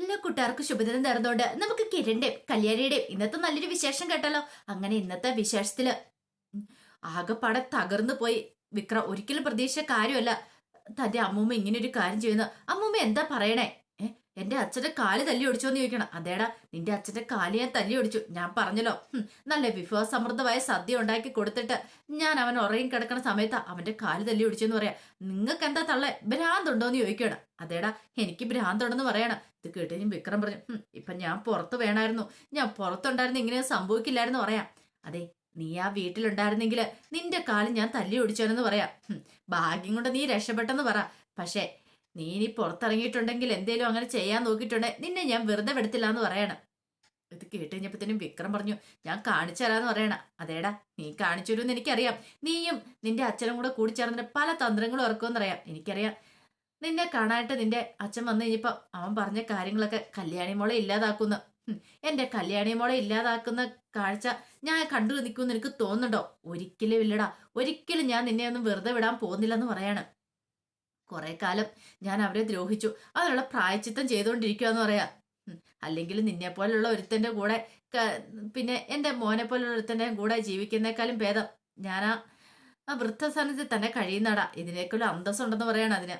എല്ലാ കൂട്ടുകാർക്കും ശുഭദിനം നേർന്നുകൊണ്ട് നമുക്ക് കിരണിന്റെയും കല്യാണിയുടെയും ഇന്നത്തെ നല്ലൊരു വിശേഷം കേട്ടല്ലോ അങ്ങനെ ഇന്നത്തെ വിശേഷത്തിൽ ആകെ ആകെപ്പാടെ തകർന്നു പോയി. വിക്രം ഒരിക്കലും പ്രതീക്ഷിച്ച കാര്യമല്ല. തന്റെ അമ്മൂമ്മ ഇങ്ങനെ ഒരു കാര്യം ചെയ്യുന്നു. അമ്മൂമ്മ എന്താ പറയണേ? എന്റെ അച്ഛന്റെ കാൽ തല്ലി ഒടിച്ചോന്ന് ചോദിക്കണം. അതേടാ നിന്റെ അച്ഛന്റെ കാൽ ഞാൻ തല്ലി ഒടിച്ചു ഞാൻ പറഞ്ഞല്ലോ. നല്ല വിഭവസമൃദ്ധമായ സദ്യ ഉണ്ടാക്കി കൊടുത്തിട്ട് ഞാൻ അവൻ ഉറങ്ങി കിടക്കുന്ന സമയത്ത് അവന്റെ കാൽ തല്ലി ഒടിച്ചെന്ന് പറയാ. നിങ്ങൾക്ക് എന്താ തള്ളേ? ഭ്രാന്തുണ്ടോന്ന് ചോദിക്കണം അതേടാ എനിക്ക് ഭ്രാന്തുണ്ടെന്ന് പറയണം. ഇത് കേട്ട് വിക്രം പറഞ്ഞു "ഹും, ഇപ്പൊ ഞാൻ പുറത്ത് വേണമായിരുന്നു ഞാൻ പുറത്തുണ്ടായിരുന്നു ഇങ്ങനെ സംഭവിക്കില്ലായിരുന്നു പറയാം. അതെ നീ ആ വീട്ടിലുണ്ടായിരുന്നെങ്കിൽ നിന്റെ കാൽ ഞാൻ തല്ലി ഒടിച്ചോനെന്ന് പറയാം ഭാഗ്യം കൊണ്ട് നീ രക്ഷപ്പെട്ടെന്ന് പറ. പക്ഷേ നീ ഇനി പുറത്തിറങ്ങിയിട്ടുണ്ടെങ്കിൽ എന്തേലും അങ്ങനെ ചെയ്യാൻ നോക്കിയിട്ടുണ്ടെങ്കിൽ നിന്നെ ഞാൻ വെറുതെ വിടത്തില്ല എന്ന് പറയണം. ഇത് കേട്ട് കഴിഞ്ഞപ്പോഴത്തേനും വിക്രം പറഞ്ഞു ഞാൻ കാണിച്ചു തരാന്ന് പറയണ. അതേടാ നീ കാണിച്ചു തരുമെന്ന് എനിക്കറിയാം. നീയും നിന്റെ അച്ഛനും കൂടെ കൂടി ചേർന്നിട്ട് പല തന്ത്രങ്ങളും ഇറക്കുമെന്നറിയാം. എനിക്കറിയാം. നിന്നെ കാണാനായിട്ട് നിന്റെ അച്ഛൻ വന്നു കഴിഞ്ഞപ്പോ അവൻ പറഞ്ഞ കാര്യങ്ങളൊക്കെ കല്യാണി മോളെ ഇല്ലാതാക്കുന്നു. എന്റെ കല്യാണി മോളെ ഇല്ലാതാക്കുന്ന കാഴ്ച ഞാൻ കണ്ടു നിൽക്കുമെന്ന് എനിക്ക് തോന്നുന്നുണ്ടോ? ഒരിക്കലും ഇല്ലടാ. ഒരിക്കലും ഞാൻ നിന്നെ ഒന്നും വെറുതെ വിടാൻ പോകുന്നില്ലെന്ന് പറയാണ്. കുറെ കാലം ഞാൻ അവരെ ദ്രോഹിച്ചു. അതിനുള്ള പ്രായച്ചിത്തം ചെയ്തുകൊണ്ടിരിക്കുക എന്ന് പറയാ അല്ലെങ്കിൽ നിന്നെ പോലുള്ള ഒരുത്തന്റെ കൂടെ പിന്നെ എന്റെ മോനെ പോലുള്ള ഒരുത്തന്റെ കൂടെ ജീവിക്കുന്നേക്കാളും ഭേദം. ഞാൻ ആ വൃദ്ധസ്ഥാനത്തിൽ തന്നെ കഴിയുന്നടാ. ഇതിനേക്കുള്ള അന്തസ്സുണ്ടെന്ന് പറയണം അതിന്.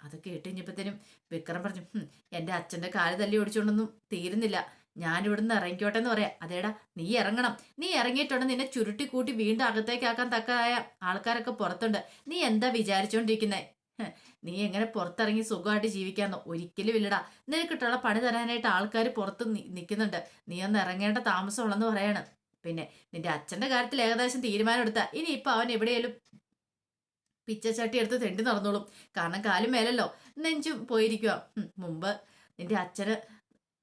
അത് കേട്ട് കഴിഞ്ഞപ്പോഴത്തേനും വിക്രം പറഞ്ഞു എന്റെ എന്റെ അച്ഛന്റെ കാൽ തല്ലി ഓടിച്ചുകൊണ്ടൊന്നും തീരുന്നില്ല. ഞാൻ ഇവിടുന്ന് ഇറങ്ങിക്കോട്ടെ എന്ന് പറയാം. അതേടാ നീ ഇറങ്ങണം. നീ ഇറങ്ങിയിട്ടുണ്ട് നിന്നെ ചുരുട്ടി കൂട്ടി വീണ്ടും അകത്തേക്കാക്കാൻ തക്കതായ ആൾക്കാരൊക്കെ പുറത്തുണ്ട്. നീ എന്താ വിചാരിച്ചോണ്ടിരിക്കുന്നേ? ഹ്, നീ എങ്ങനെ പുറത്തിറങ്ങി സുഖമായിട്ട് ജീവിക്കാന്നോ ഒരിക്കലും ഇല്ലടാ. നിനക്കിട്ടുള്ള പണി തരാനായിട്ട് ആൾക്കാർ പുറത്ത് നിൽക്കുന്നുണ്ട് നീ ഒന്ന് ഇറങ്ങേണ്ട താമസമുള്ളെന്ന് പറയാണ്. പിന്നെ നിന്റെ അച്ഛന്റെ കാര്യത്തിൽ ഏകദേശം തീരുമാനം എടുത്താ ഇനി ഇപ്പൊ അവൻ എവിടെയാലും പിച്ചച്ചട്ടി എടുത്ത് തെണ്ടി നടന്നോളും. കാരണം കാലും മേലല്ലോ. നെഞ്ചും പോയിരിക്കുക മുമ്പ് നിന്റെ അച്ഛന്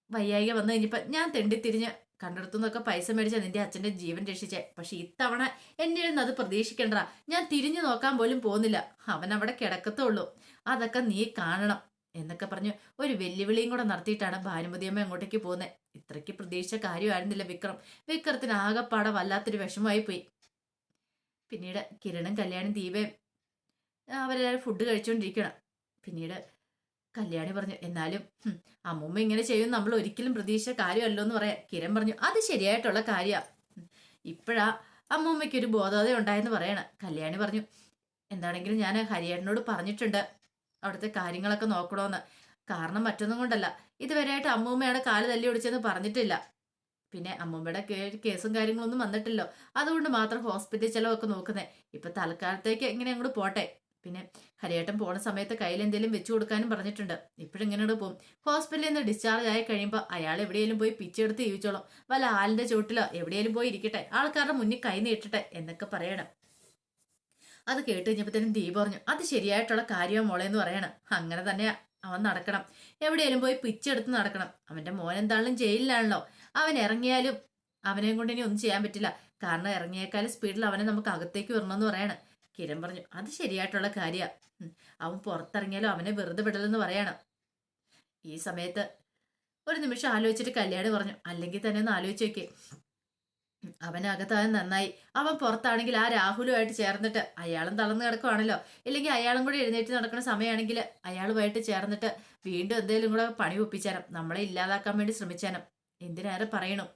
വയ്യായിക വന്നു കഴിഞ്ഞപ്പോ ഞാൻ തെണ്ടി തിരിഞ്ഞ് കണ്ടെടുത്തുനിന്നൊക്കെ പൈസ മേടിച്ച നിന്റെ അച്ഛന്റെ ജീവൻ രക്ഷിച്ചേ. പക്ഷെ ഇത്തവണ എന്നെ നിന്ന് അത് പ്രതീക്ഷിക്കണ്ട ഞാൻ തിരിഞ്ഞു നോക്കാൻ പോലും പോകുന്നില്ല. അവൻ അവിടെ കിടക്കത്തുള്ളൂ. അതൊക്കെ നീ കാണണം എന്നൊക്കെ പറഞ്ഞു ഒരു വെല്ലുവിളിയും കൂടെ നടത്തിയിട്ടാണ് ഭാനുമതിയമ്മ അങ്ങോട്ടേക്ക് പോകുന്നത് ഇത്രയ്ക്ക് പ്രതീക്ഷിച്ച കാര്യമായിരുന്നില്ല വിക്രം. വിക്രത്തിന് ആകെപ്പാടെ വല്ലാത്തൊരു വിഷമമായി പോയി. പിന്നീട് കിരണും കല്യാണും ദീപയും അവരെല്ലാവരും ഫുഡ് കഴിച്ചുകൊണ്ടിരിക്കണം പിന്നീട് കല്യാണി പറഞ്ഞു എന്നാലും അമ്മൂമ്മ ഇങ്ങനെ ചെയ്യും നമ്മൾ ഒരിക്കലും പ്രതീക്ഷിച്ച കാര്യമല്ലോ എന്ന് പറയാം കിരൺ പറഞ്ഞു അത് ശരിയായിട്ടുള്ള കാര്യമാണ് ഇപ്പോഴാ അമ്മൂമ്മയ്ക്ക് ഒരു ബോധോദയം ഉണ്ടായെന്ന് പറയണം. കല്യാണി പറഞ്ഞു എന്താണെങ്കിലും ഞാൻ ഹരിയേട്ടനോട് പറഞ്ഞിട്ടുണ്ട് അവിടുത്തെ കാര്യങ്ങളൊക്കെ നോക്കണമെന്ന് കാരണം മറ്റൊന്നും കൊണ്ടല്ല ഇതുവരെയായിട്ട് അമ്മൂമ്മയുടെ കാൽ തല്ലി ഒടിച്ചെന്ന് പറഞ്ഞിട്ടില്ല. പിന്നെ അമ്മൂമ്മയുടെ കേസും കാര്യങ്ങളൊന്നും വന്നിട്ടില്ലോ. അതുകൊണ്ട് മാത്രം ഹോസ്പിറ്റൽ ചെലവൊക്കെ നോക്കുന്നേ. ഇപ്പൊ തൽക്കാലത്തേക്ക് എങ്ങനെ അങ്ങോട്ട് പോട്ടെ. പിന്നെ ഹരിയേട്ടൻ പോണ സമയത്ത് കയ്യിൽ എന്തെങ്കിലും വെച്ചു കൊടുക്കാനും പറഞ്ഞിട്ടുണ്ട്. ഇപ്പോഴിങ്ങനോട് പോകും ഹോസ്പിറ്റലിൽ നിന്ന് ഡിസ്ചാർജ് ആയി കഴിയുമ്പോൾ അയാൾ എവിടെയെങ്കിലും പോയി പിച്ചെടുത്ത് ജീവിച്ചോളും. വല്ല ആലിന്റെ ചുവട്ടിലോ എവിടെയെങ്കിലും പോയി ഇരിക്കട്ടെ. ആൾക്കാരുടെ മുന്നിൽ കൈ നീട്ടട്ടെ എന്നൊക്കെ പറയണം. അത് കേട്ട് കഴിഞ്ഞപ്പോഴത്തേനും ദീപ പറഞ്ഞു അത് ശരിയായിട്ടുള്ള കാര്യമോ മോളെ എന്ന് പറയണം. അങ്ങനെ തന്നെ അവൻ നടക്കണം. എവിടെയെങ്കിലും പോയി പിച്ചെടുത്ത് നടക്കണം. അവന്റെ മോൻ എന്താണെങ്കിലും ജയിലിലാണല്ലോ. അവൻ ഇറങ്ങിയാലും അവനെയും കൊണ്ട് ഇനി ഒന്നും ചെയ്യാൻ പറ്റില്ല. കാരണം ഇറങ്ങിയേക്കാൾ സ്പീഡിൽ അവനെ നമുക്ക് അകത്തേക്ക് വരണമെന്ന് പറയണം. കിരൺ പറഞ്ഞു അത് ശരിയായിട്ടുള്ള കാര്യമാണ് അവൻ പുറത്തിറങ്ങിയാലും അവനെ വെറുതെ വിടലെന്ന് പറയണം. ഈ സമയത്ത് ഒരു നിമിഷം ആലോചിച്ചിട്ട് കല്യാണി പറഞ്ഞു അല്ലെങ്കിൽ തന്നെ ഒന്ന് ആലോചിച്ച് നോക്കി അവനകത്താൻ നന്നായി. അവൻ പുറത്താണെങ്കിൽ ആ രാഹുലുമായിട്ട് ചേർന്നിട്ട് അയാളും തളർന്നു കിടക്കുവാണല്ലോ. ഇല്ലെങ്കിൽ അയാളും കൂടി എഴുന്നേറ്റ് നടക്കുന്ന സമയമാണെങ്കിൽ അയാളുമായിട്ട് ചേർന്നിട്ട് വീണ്ടും എന്തെങ്കിലും കൂടെ പണി ഒപ്പിച്ചാനും നമ്മളെ ഇല്ലാതാക്കാൻ വേണ്ടി ശ്രമിച്ചാനും എന്തിനേറെ പറയണം?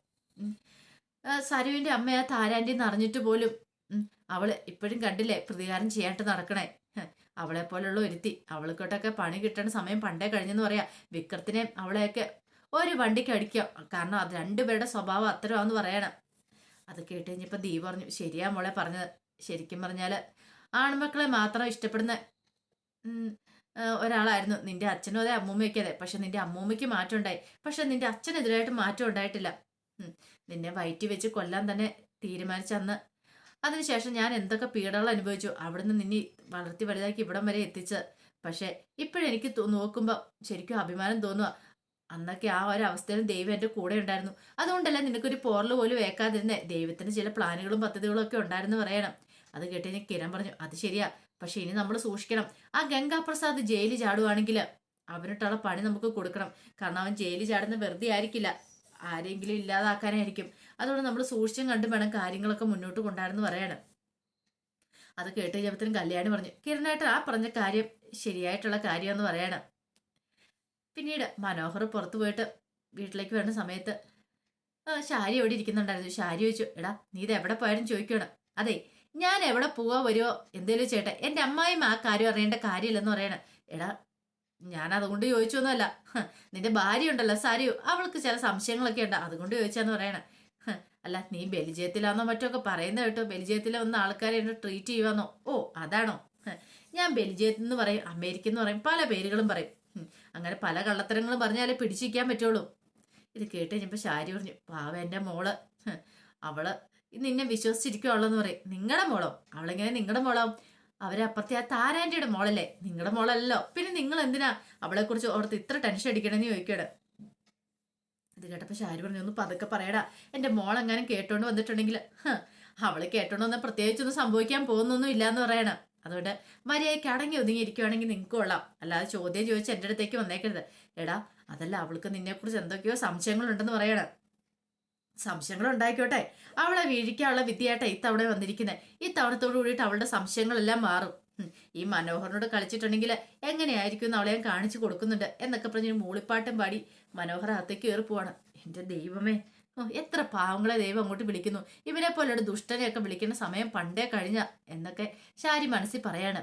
സരുവിന്റെ അമ്മയാ ആ താരാന്റെ അറിഞ്ഞിട്ട് പോലും അവൾ ഇപ്പോഴും കണ്ടില്ലേ? പ്രതികാരം ചെയ്യാണ്ട് നടക്കണേ. അവളെ പോലുള്ള ഒരുത്തി. അവൾക്കോട്ടൊക്കെ പണി കിട്ടേണ്ട സമയം പണ്ടേ കഴിഞ്ഞെന്ന് പറയാം. വിക്രത്തിനെ അവളെയൊക്കെ ഒരു വണ്ടിക്ക് അടിക്കാം കാരണം അത് രണ്ടുപേരുടെ സ്വഭാവം അത്തരമാന്ന് പറയണം. അത് കേട്ട് കഴിഞ്ഞപ്പോൾ ദീ പറഞ്ഞു ശരിയാ മോളെ പറഞ്ഞത്. ശരിക്കും പറഞ്ഞാൽ ആൺമക്കളെ മാത്രം ഇഷ്ടപ്പെടുന്ന ഒരാളായിരുന്നു. നിന്റെ അച്ഛനും അതെ അമ്മൂമ്മയൊക്കെ അതെ. പക്ഷെ നിന്റെ അമ്മൂമ്മയ്ക്ക് മാറ്റം ഉണ്ടായി. പക്ഷെ നിന്റെ അച്ഛനെതിരായിട്ട് മാറ്റം ഉണ്ടായിട്ടില്ല. നിന്നെ വയറ്റി വെച്ച് കൊല്ലാൻ തന്നെ തീരുമാനിച്ച അന്ന് അതിനുശേഷം ഞാൻ എന്തൊക്കെ പീഡകൾ അനുഭവിച്ചു? അവിടുന്ന് നിന്നെ വളർത്തി വലുതാക്കി ഇവിടം വരെ എത്തിച്ച്. പക്ഷേ ഇപ്പോഴെനിക്ക് നോക്കുമ്പോൾ നോക്കുമ്പോ ശരിക്കും അഭിമാനം തോന്നുക അന്നൊക്കെ ആ ഒരു അവസ്ഥയിൽ ദൈവം എന്റെ കൂടെ ഉണ്ടായിരുന്നു. അതുകൊണ്ടല്ല നിനക്കൊരു പോറൽ പോലും വേക്കാതിരുന്നേ ദൈവത്തിന് ചില പ്ലാനുകളും പദ്ധതികളും ഒക്കെ ഉണ്ടായിരുന്നു പറയണം. അത് കേട്ട് ഞാൻ കിരൺ പറഞ്ഞു അത് ശരിയാ. പക്ഷെ ഇനി നമ്മൾ സൂക്ഷിക്കണം. ആ ഗംഗാപ്രസാദ് ജയിലിൽ ചാടുവാണെങ്കിൽ അവനിട്ടുള്ള പണി നമുക്ക് കൊടുക്കണം. കാരണം അവൻ ജയിലിൽ ചാടുന്ന വെറുതെ ആയിരിക്കില്ല. ആരെങ്കിലും ഇല്ലാതാക്കാനായിരിക്കും. അതുകൊണ്ട് നമ്മൾ സൂക്ഷിച്ചും കണ്ടും വേണം കാര്യങ്ങളൊക്കെ മുന്നോട്ട് കൊണ്ടുവരുന്നു പറയണം. അത് കേട്ട് കഴിഞ്ഞപ്പോഴത്തേനും കല്യാണി പറഞ്ഞു കിരണായിട്ട് ആ പറഞ്ഞ കാര്യം ശരിയായിട്ടുള്ള കാര്യമെന്ന് പറയണം. പിന്നീട് മനോഹർ പുറത്തു പോയിട്ട് വീട്ടിലേക്ക് വരുന്ന സമയത്ത് ഷാരി എവിടെ ഇരിക്കുന്നുണ്ടായിരുന്നു? ശാരി ചോദിച്ചു എടാ നീ ഇത് എവിടെ പോയാലും ചോദിക്കണം. അതെ ഞാൻ എവിടെ പോവാ വരുമോ എന്തേലും ചേട്ടാ എന്റെ അമ്മായിയും ആ കാര്യം അറിയേണ്ട കാര്യമില്ലെന്ന് പറയണം. എടാ ഞാൻ അതുകൊണ്ട് ചോദിച്ചൊന്നുമല്ല നിന്റെ ഭാര്യ ഉണ്ടല്ലോ സാരിയോ അവൾക്ക് ചില സംശയങ്ങളൊക്കെ ഉണ്ട്. അതുകൊണ്ട് ചോദിച്ചാന്ന് പറയണ. അല്ല നീ ബെൽജിയത്തിലാന്നോ മറ്റോ ഒക്കെ പറയുന്നത് കേട്ടോ. ബെൽജിയത്തിലെ വന്ന ആൾക്കാരെ എന്നെ ട്രീറ്റ് ചെയ്യുവാന്നോ? ഓ അതാണോ? ഞാൻ ബെൽജിയത്തിൽ നിന്ന് പറയും അമേരിക്ക എന്ന് പറയും പല പേരുകളും പറയും. അങ്ങനെ പല കള്ളത്തരങ്ങളും പറഞ്ഞാലേ പിടിച്ചിരിക്കാൻ പറ്റുള്ളൂ. ഇത് കേട്ട് കഴിഞ്ഞപ്പോൾ ശാരി പറഞ്ഞു പാവ എന്റെ മോൾ. അവൾ നിന്നെ വിശ്വസിച്ചിരിക്കുവാളെന്ന് പറയും. നിങ്ങളുടെ മോളോ? അവളെങ്ങനെ നിങ്ങളുടെ മോളോ അവരപ്പുറത്തെ ആ താരാന്റെയുടെ മോളല്ലേ? നിങ്ങളുടെ മോളല്ലോ പിന്നെ നിങ്ങൾ എന്തിനാ അവളെ കുറിച്ച് ഓർത്ത് ഇത്ര ടെൻഷൻ അടിക്കണമെന്ന് ചോദിക്കണേ. ഇത് കേട്ടപ്പോൾ ഷാരി പറഞ്ഞു ഒന്ന് പതുക്കെ പറയടാ. എന്റെ മോളെങ്ങാനും കേട്ടോണ്ട് വന്നിട്ടുണ്ടെങ്കിൽ അവളെ കേട്ടോണ്ട് വന്നാൽ പ്രത്യേകിച്ചൊന്നും സംഭവിക്കാൻ പോകുന്നൊന്നും ഇല്ലാന്ന് പറയണം. അതുകൊണ്ട് മര്യാദയ്ക്ക് അടങ്ങി ഒതുങ്ങി ഇരിക്കുവാണെങ്കിൽ നിങ്ങൾക്ക് കൊള്ളാം. അല്ലാതെ ചോദ്യം ചോദിച്ച് എന്റെ അടുത്തേക്ക് വന്നേക്കരുത്. എടാ അതല്ല അവൾക്ക് നിന്നെക്കുറിച്ച് എന്തൊക്കെയോ സംശയങ്ങളുണ്ടെന്ന് പറയണം. സംശയങ്ങൾ ഉണ്ടായിക്കോട്ടെ അവളെ വീഴിക്കാനുള്ള വിദ്യയായിട്ട് ഇത്തവണ വന്നിരിക്കുന്നത് ഈ തവണത്തോടു കൂടിയിട്ട് അവളുടെ സംശയങ്ങളെല്ലാം മാറും. ഈ മനോഹറിനോട് കളിച്ചിട്ടുണ്ടെങ്കിൽ എങ്ങനെയായിരിക്കും എന്ന് അവളെ ഞാൻ കാണിച്ചു കൊടുക്കുന്നുണ്ട് എന്നൊക്കെ പറഞ്ഞ് മൂളിപ്പാട്ടും പാടി മനോഹർ അകത്തേക്ക് കയറി പോവാണ്. എന്റെ ദൈവമേ. ഓ എത്ര പാവങ്ങളെ ദൈവം അങ്ങോട്ട് വിളിക്കുന്നു. ഇവനെ പോലെ ഒരു ദുഷ്ടനെയൊക്കെ വിളിക്കുന്ന സമയം പണ്ടേ കഴിഞ്ഞ എന്നൊക്കെ ശാരി മനസ്സിൽ പറയാണ്.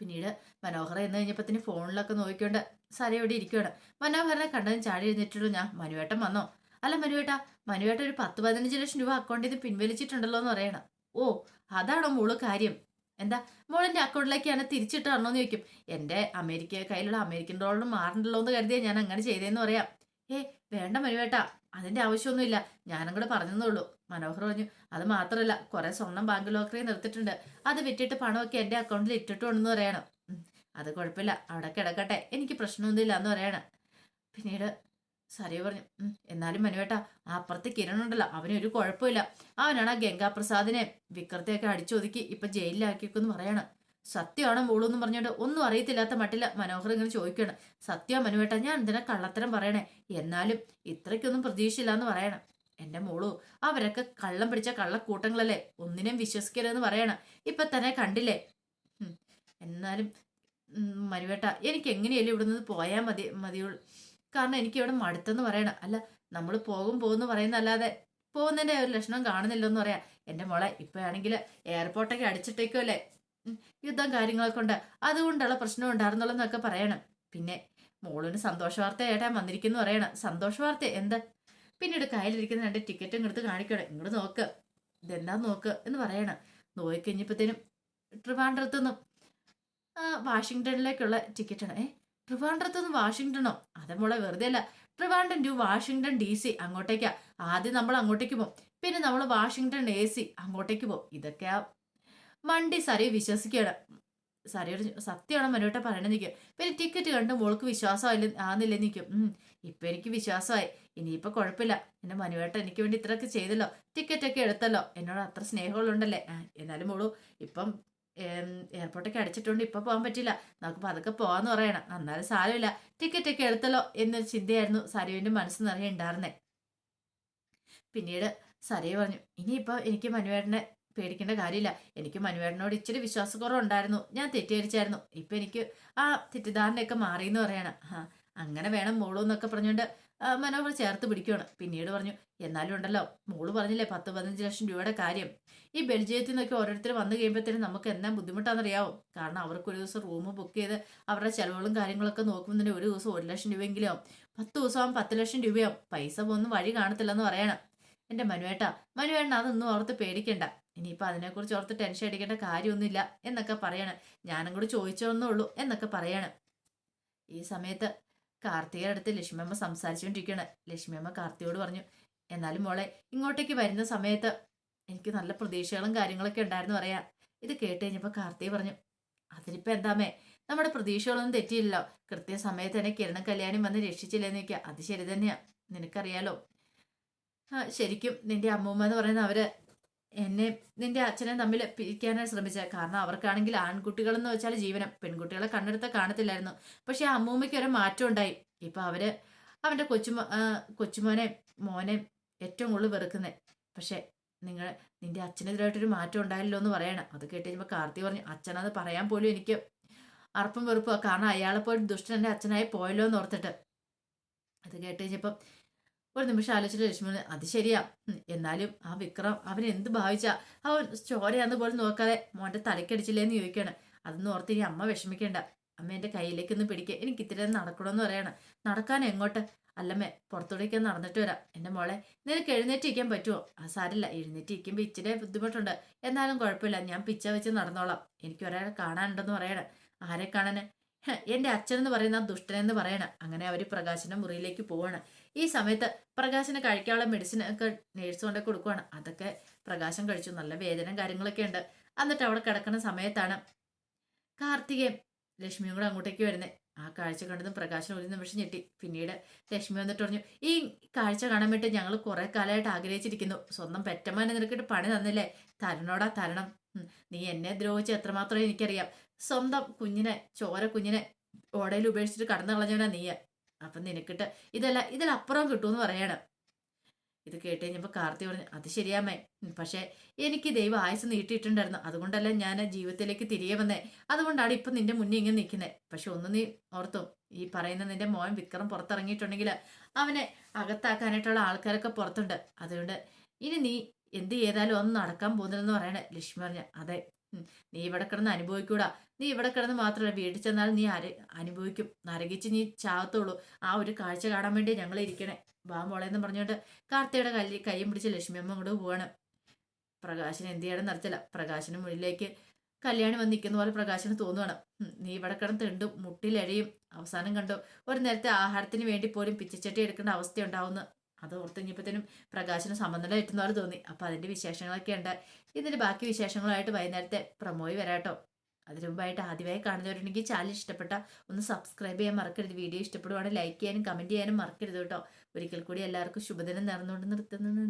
പിന്നീട് മനോഹർ എന്ന് കഴിഞ്ഞപ്പത്തിന് ഫോണിലൊക്കെ നോക്കിക്കൊണ്ട് സാരയോടെ ഇരിക്കുകയാണ് മനോഹരനെ കണ്ടതും ചാടി എഴുന്നേറ്റുള്ളൂ ഞാൻ മനുവേട്ടൻ വന്നോ? അല്ല മനുവേട്ട മനുവേട്ട ഒരു പത്ത് പതിനഞ്ച് ലക്ഷം രൂപ അക്കൗണ്ടിൽ നിന്ന് പിൻവലിച്ചിട്ടുണ്ടല്ലോ എന്ന് പറയണം. ഓ അതാണോ മോൾ കാര്യം? എന്താ മോളിന്റെ അക്കൗണ്ടിലേക്കാണ് തിരിച്ചിട്ടാണോ എന്ന് ചോദിക്കും. എന്റെ അമേരിക്ക കയ്യിലുള്ള അമേരിക്കൻ ഡോളറും മാറണ്ടല്ലോ എന്ന് കരുതിയാൽ ഞാൻ അങ്ങനെ ചെയ്തേന്ന് പറയാം. ഏ വേണ്ട മനുവേട്ട അതിന്റെ ആവശ്യമൊന്നുമില്ല. ഞാനും കൂടെ പറഞ്ഞതേ ഉള്ളൂ. മനോഹർ പറഞ്ഞു അത് മാത്രമല്ല കുറെ സ്വർണം ബാങ്ക് ലോക്കറിൽ നിർത്തിയിട്ടുണ്ട്. അത് വിറ്റിട്ട് പണമൊക്കെ എന്റെ അക്കൗണ്ടിൽ ഇട്ടിട്ടുണ്ടെന്ന് പറയണം. അത് കുഴപ്പമില്ല. അവിടെ കിടക്കട്ടെ എനിക്ക് പ്രശ്നമൊന്നുമില്ല എന്ന് പറയണം. പിന്നീട് സരിയ പറഞ്ഞു "ഉം, എന്നാലും മനുവേട്ടാ അപ്പുറത്തെ കിരൺ ഉണ്ടല്ലോ അവനൊരു കുഴപ്പമില്ല. അവനാണ് ആ ഗംഗാപ്രസാദിനെ വിക്രത്തെയൊക്കെ അടിച്ചൊതുക്കി ഇപ്പൊ ജയിലിലാക്കിയൊക്കെന്ന് പറയണം. സത്യമാണോ മോളൂന്ന് പറഞ്ഞോണ്ട് ഒന്നും അറിയത്തില്ലാത്ത മട്ടില്ല മനോഹർ ഇങ്ങനെ ചോദിക്കണം സത്യം മനുവേട്ട ഞാൻ എന്തിനാ കള്ളത്തരം പറയണേ? എന്നാലും ഇത്രയ്ക്കൊന്നും പ്രതീക്ഷയില്ല എന്ന് പറയണം. എന്റെ മോളു അവരൊക്കെ കള്ളം പിടിച്ച കള്ളക്കൂട്ടങ്ങളല്ലേ? ഒന്നിനെയും വിശ്വസിക്കരുതെന്ന് പറയണം. ഇപ്പൊ തന്നെ കണ്ടില്ലേ. എന്നാലും മനുവേട്ട എനിക്ക് എങ്ങനെയല്ലേ ഇവിടുന്ന് പോയാൽ മതി മതിയുള്ളൂ. കാരണം എനിക്ക് ഇവിടെ മടുത്തെന്ന് പറയണം. അല്ല നമ്മൾ പോകും പോകുന്നു പറയുന്നല്ലാതെ പോകുന്നതിന്റെ ഒരു ലക്ഷണം കാണുന്നില്ലെന്ന് പറയാം. എന്റെ മോളെ ഇപ്പോഴാണെങ്കിൽ എയർപോർട്ടൊക്കെ അടിച്ചിട്ടേക്കുമല്ലേ യുദ്ധം കാര്യങ്ങളൊക്കെ ഉണ്ട്. അതുകൊണ്ടുള്ള പ്രശ്നം ഉണ്ടായിരുന്നുള്ളതെന്നൊക്കെ പറയണം. പിന്നെ മോളിന് സന്തോഷ വാർത്ത ഏട്ടാൻ വന്നിരിക്കുന്നു പറയണം. സന്തോഷ വാർത്ത എന്ത്? പിന്നീട് കയ്യിലിരിക്കുന്ന രണ്ട് ടിക്കറ്റും എടുത്ത് കാണിക്കണം. ഇങ്ങോട്ട് നോക്ക്. ഇതെന്താ നോക്ക് എന്ന് പറയണം. നോക്കിക്കഴിഞ്ഞപ്പോഴത്തേനും ട്രിവാൻഡ്രത്തു നിന്നും വാഷിങ്ടണിലേക്കുള്ള ടിക്കറ്റാണ്. ഏ ട്രിവാൻഡ്രത്തു നിന്ന് വാഷിങ്ടണോ? അത് മോളെ വെറുതെ അല്ല Trivandrum to Washington D C അങ്ങോട്ടേക്കാ. ആദ്യം നമ്മൾ അങ്ങോട്ടേക്ക് പോകും പിന്നെ നമ്മൾ വാഷിങ്ടൺ എ സി അങ്ങോട്ടേക്ക് പോകും ഇതൊക്കെ ആ മണ്ടി സരി വിശ്വസിക്കുകയാണ്. സരിയോട് സത്യമാണ് മനോട്ട പറയണ നിൽക്കും പിന്നെ ടിക്കറ്റ് കണ്ട് മോൾക്ക് വിശ്വാസമായില്ല ആന്നില്ലേ നിൽക്കും ഇപ്പം എനിക്ക് വിശ്വാസമായി. ഇനിയിപ്പോ കുഴപ്പമില്ല. എന്റെ മനുവേട്ട എനിക്ക് വേണ്ടി ഇത്രയൊക്കെ ചെയ്തല്ലോ. ടിക്കറ്റ് ഒക്കെ എടുത്തല്ലോ. എന്നോട് അത്ര സ്നേഹമുള്ളുണ്ടല്ലേ എന്നാലും മോളു ഇപ്പം എയർപോർട്ടൊക്കെ അടിച്ചിട്ടുണ്ട്. ഇപ്പൊ പോകാൻ പറ്റില്ല. നമുക്ക് പതുക്കെ പോവാന്ന് പറയണം. എന്നാലും സാരമില്ല. ടിക്കറ്റ് ഒക്കെ എടുത്തല്ലോ എന്നൊരു ചിന്തയായിരുന്നു സരുവിന്റെ മനസ്സ് നിറയെ ഉണ്ടായിരുന്നേ പിന്നീട് സരയ പറഞ്ഞു ഇനിയിപ്പോ എനിക്ക് മനുവേട്ടനെ പേടിക്കേണ്ട കാര്യമില്ല. എനിക്ക് മനുവേട്ടനോട് ഇച്ചിരി വിശ്വാസക്കുറവുണ്ടായിരുന്നു. ഞാൻ തെറ്റിദ്ധരിച്ചായിരുന്നു. ഇപ്പൊ എനിക്ക് ആ തെറ്റിദ്ധാരണയൊക്കെ മാറിയെന്ന് പറയണം. അങ്ങനെ വേണം മോളൂ എന്നൊക്കെ പറഞ്ഞുകൊണ്ട് മനോഹർ ചേർത്ത് പിടിക്കുകയാണ് പിന്നീട് പറഞ്ഞു എന്നാലും ഉണ്ടല്ലോ മോൾ പറഞ്ഞില്ലേ പത്ത് പതിനഞ്ച് ലക്ഷം രൂപയുടെ കാര്യം. ഈ ബെൽജിയത്തിൽ നിന്നൊക്കെ ഓരോരുത്തർ വന്നു കഴിയുമ്പോഴത്തേനും നമുക്ക് എന്നാ ബുദ്ധിമുട്ടാണെന്നറിയാവോ? കാരണം അവർക്ക് ഒരു ദിവസം റൂം ബുക്ക് ചെയ്ത് അവരുടെ ചിലവുകളും കാര്യങ്ങളൊക്കെ നോക്കുമ്പോൾ ഒരു ദിവസം ഒരു ലക്ഷം രൂപയെങ്കിലും പത്ത് ദിവസം പത്ത് ലക്ഷം രൂപയാവും പൈസ ഒന്നും വഴി കാണത്തില്ലെന്ന് പറയണം. എന്റെ മനുവേട്ട മനുവേട്ടൻ അതൊന്നും ഓർത്ത് പേടിക്കണ്ട. ഇനിയിപ്പോൾ അതിനെക്കുറിച്ച് ഓർത്ത് ടെൻഷൻ അടിക്കേണ്ട കാര്യമൊന്നുമില്ല എന്നൊക്കെ പറയണം. ഞാനും കൂടി ചോദിച്ചോന്നേ ഉള്ളൂ എന്നൊക്കെ പറയണം. ഈ സമയത്ത് കാർത്തികയുടെ അടുത്ത് ലക്ഷ്മിയമ്മ സംസാരിച്ചുകൊണ്ടിരിക്കുകയാണ്. ലക്ഷ്മിയമ്മ കാർത്തിയോട് പറഞ്ഞു എന്നാലും മോളെ ഇങ്ങോട്ടേക്ക് വരുന്ന സമയത്ത് എനിക്ക് നല്ല പ്രതീക്ഷകളും കാര്യങ്ങളൊക്കെ ഉണ്ടായിരുന്നു പറയാ ഇത് കേട്ട് കഴിഞ്ഞപ്പോൾ കാർത്തിക പറഞ്ഞു അതിനിപ്പോൾ എന്താമേ നമ്മുടെ പ്രതീക്ഷകളൊന്നും തെറ്റിയില്ലല്ലോ. കൃത്യസമയത്ത് തന്നെ കിരണ കല്യാണി വന്ന് രക്ഷിച്ചില്ലെന്ന് വെക്കുക അത് ശരി തന്നെയാ. നിനക്കറിയാലോ. ശരിക്കും നിന്റെ അമ്മൂമ്മ എന്ന് പറയുന്ന അവർ എന്നെ നിന്റെ അച്ഛനെ തമ്മിൽ പിരിക്കാനായി ശ്രമിച്ചത് കാരണം അവർക്കാണെങ്കിൽ ആൺകുട്ടികൾ എന്ന് വെച്ചാൽ ജീവനം. പെൺകുട്ടികളെ കണ്ണെടുത്ത കാണത്തില്ലായിരുന്നു. പക്ഷെ അമ്മൂമ്മയ്ക്ക് ഒരു മാറ്റം ഉണ്ടായി. ഇപ്പൊ അവർ അവന്റെ കൊച്ചുമോ കൊച്ചുമോനെ മോനെ ഏറ്റവും കൂടുതൽ വെറുക്കുന്നത് പക്ഷെ നിങ്ങൾ നിന്റെ അച്ഛനെതിരായിട്ടൊരു മാറ്റം ഉണ്ടായല്ലോ എന്ന് പറയണം. അത് കേട്ട് കഴിഞ്ഞപ്പോൾ കാർത്തി പറഞ്ഞു അച്ഛനത് പറയാൻ പോലും എനിക്ക് അർപ്പം വെറുപ്പാണ് കാരണം അയാളെ പോയിട്ട് ദുഷ്ടൻ എന്റെ അച്ഛനായി പോയല്ലോ എന്ന് ഓർത്തിട്ട്. അത് കേട്ട് കഴിഞ്ഞപ്പം ഒരു നിമിഷം ആലോചിച്ചിട്ട് ലക്ഷ്മി പറഞ്ഞു, അത് ശരിയാ. എന്നാലും ആ വിക്രം അവൻ എന്ത് ഭാവിച്ചാ? അവൻ ചോരയാന്ന് പോലും നോക്കാതെ മോന്റെ തലക്കടിച്ചില്ലേന്ന് ചോദിക്കാണ്. അതൊന്നും ഓർത്ത് ഇനി അമ്മ വിഷമിക്കേണ്ട. അമ്മ എന്റെ കയ്യിലേക്കൊന്ന് പിടിക്കുക എനിക്ക് ഇത്തിരി നടക്കണമെന്ന് പറയാണ്. നടക്കാൻ എങ്ങോട്ട്? അല്ലമ്മേ പുറത്തോടേക്ക് നടന്നിട്ട് വരാം. എന്റെ മോളെ നിനക്ക് എഴുന്നേറ്റിരിക്കാൻ പറ്റുമോ ആ സാരില്ല എഴുന്നേറ്റിരിക്കുമ്പോൾ ഇച്ചിരി ബുദ്ധിമുട്ടുണ്ട്. എന്നാലും കുഴപ്പമില്ല. ഞാൻ പിച്ച വെച്ച് നടന്നോളാം. എനിക്ക് ഒരാളെ കാണാനുണ്ടെന്ന് പറയണേ. ആരെ കാണാന്? എന്റെ അച്ഛനെന്ന് പറയുന്ന ദുഷ്ടനെന്ന് പറയണേ. അങ്ങനെ അവർ പ്രകാശന മുറിയിലേക്ക് പോവാണ്. ഈ സമയത്ത് പ്രകാശിനെ കഴിക്കാനുള്ള മെഡിസിൻ ഒക്കെ നേഴ്സ് കൊണ്ട് കൊടുക്കുവാണ്. അതൊക്കെ പ്രകാശം കഴിച്ചു. നല്ല വേദനയും കാര്യങ്ങളൊക്കെ ഉണ്ട്. എന്നിട്ട് അവിടെ കിടക്കുന്ന സമയത്താണ് കാർത്തികയും ലക്ഷ്മിയും കൂടെ അങ്ങോട്ടേക്ക് വരുന്നത് ആ കാഴ്ച കണ്ടതും പ്രകാശൻ ഒരു നിമിഷം ഞെട്ടി. പിന്നീട് ലക്ഷ്മി വന്നിട്ട് പറഞ്ഞു ഈ കാഴ്ച കാണാൻ വേണ്ടി ഞങ്ങൾ കുറെ കാലമായിട്ട് ആഗ്രഹിച്ചിരിക്കുന്നു. സ്വന്തം പെറ്റമ്മനെ നിനക്കിട്ട് പണി തന്നില്ലേ? തരണോടാ തരണം. നീ എന്നെ ദ്രോഹിച്ച് എത്രമാത്രം എനിക്കറിയാം. സ്വന്തം കുഞ്ഞിനെ ചോര കുഞ്ഞിനെ ഓടയിൽ ഉപേക്ഷിച്ചിട്ട് കടന്നു കളഞ്ഞവനാ നീ അപ്പൊ നിനക്കിട്ട് ഇതല്ല ഇതിലപ്പുറം കിട്ടുമെന്ന് പറയണം ഇത് കേട്ട് കഴിഞ്ഞപ്പോൾ കാർത്തി പറഞ്ഞു അത് ശരിയാമേ പക്ഷേ എനിക്ക് ദൈവം ആയുസ് നീട്ടിയിട്ടുണ്ടായിരുന്നു. അതുകൊണ്ടല്ല ഞാൻ ജീവിതത്തിലേക്ക് തിരികെ വന്നേ. അതുകൊണ്ടാണ് ഇപ്പം നിന്റെ മുന്നിൽ ഇങ്ങനെ നിൽക്കുന്നത് പക്ഷെ ഒന്ന് നീ ഓർത്തോ ഈ പറയുന്ന നിന്റെ മോൻ വിക്രം പുറത്തിറങ്ങിയിട്ടുണ്ടെങ്കിൽ അവനെ അകത്താക്കാനായിട്ടുള്ള ആൾക്കാരൊക്കെ പുറത്തുണ്ട്. അതുകൊണ്ട് ഇനി നീ എന്ത് ചെയ്താലും ഒന്ന് നടക്കാൻ പോകുന്നില്ലെന്ന് പറയണേ ലക്ഷ്മി പറഞ്ഞ. അതെ നീ ഇവിടെ കിടന്ന് അനുഭവിക്കൂടാ. നീ ഇവിടെ കിടന്ന് മാത്രമല്ല വീട്ടിൽ ചെന്നാൽ നീ അര അനുഭവിക്കും. നരകിച്ച് നീ ചാകത്തോളൂ. ആ ഒരു കാഴ്ച കാണാൻ വേണ്ടി ഞങ്ങൾ ഇരിക്കണേ. വാ മോളെ എന്ന് പറഞ്ഞുകൊണ്ട് കാർത്തിയുടെ കല്ലിൽ കൈയും പിടിച്ച് ലക്ഷ്മി അമ്മ അങ്ങോട്ട് പോവാണ്. പ്രകാശൻ എന്ത് ചെയ്യണം നടത്തില്ല. പ്രകാശന് മുന്നിലേക്ക് കല്യാണി വന്ന് നിൽക്കുന്ന പോലെ പ്രകാശന് തോന്നുവാണ്. നീ ഇവിടെ കിടന്ന് തെണ്ടും മുട്ടിലഴയും അവസാനം കണ്ടു. ഒരു നേരത്തെ ആഹാരത്തിന് വേണ്ടി പോലും പിച്ചച്ചട്ടി എടുക്കേണ്ട അവസ്ഥ ഉണ്ടാവുന്നു അത് ഓർത്ത് കഴിഞ്ഞപ്പോഴത്തേനും പ്രകാശന് സമനില തോന്നി. അപ്പോൾ അതിന്റെ വിശേഷങ്ങളൊക്കെ ഉണ്ട്. ഇതിന്റെ ബാക്കി വിശേഷങ്ങളായിട്ട് വൈകുന്നേരത്തെ പ്രമോയി വരാട്ടോ അതിനു മുമ്പായിട്ട് ആദ്യമായി കാണുന്നവരുണ്ടെങ്കിൽ ചാനൽ ഇഷ്ടപ്പെട്ട ഒന്ന് സബ്സ്ക്രൈബ് ചെയ്യാൻ മറക്കരുത്. വീഡിയോ ഇഷ്ടപ്പെടുവാണെങ്കിൽ ലൈക്ക് ചെയ്യാനും കമന്റ് ചെയ്യാനും മറക്കരുത് കേട്ടോ. ഒരിക്കൽ കൂടി എല്ലാവർക്കും ശുഭദിനം നേർന്നുകൊണ്ട് നിർത്തുന്നു.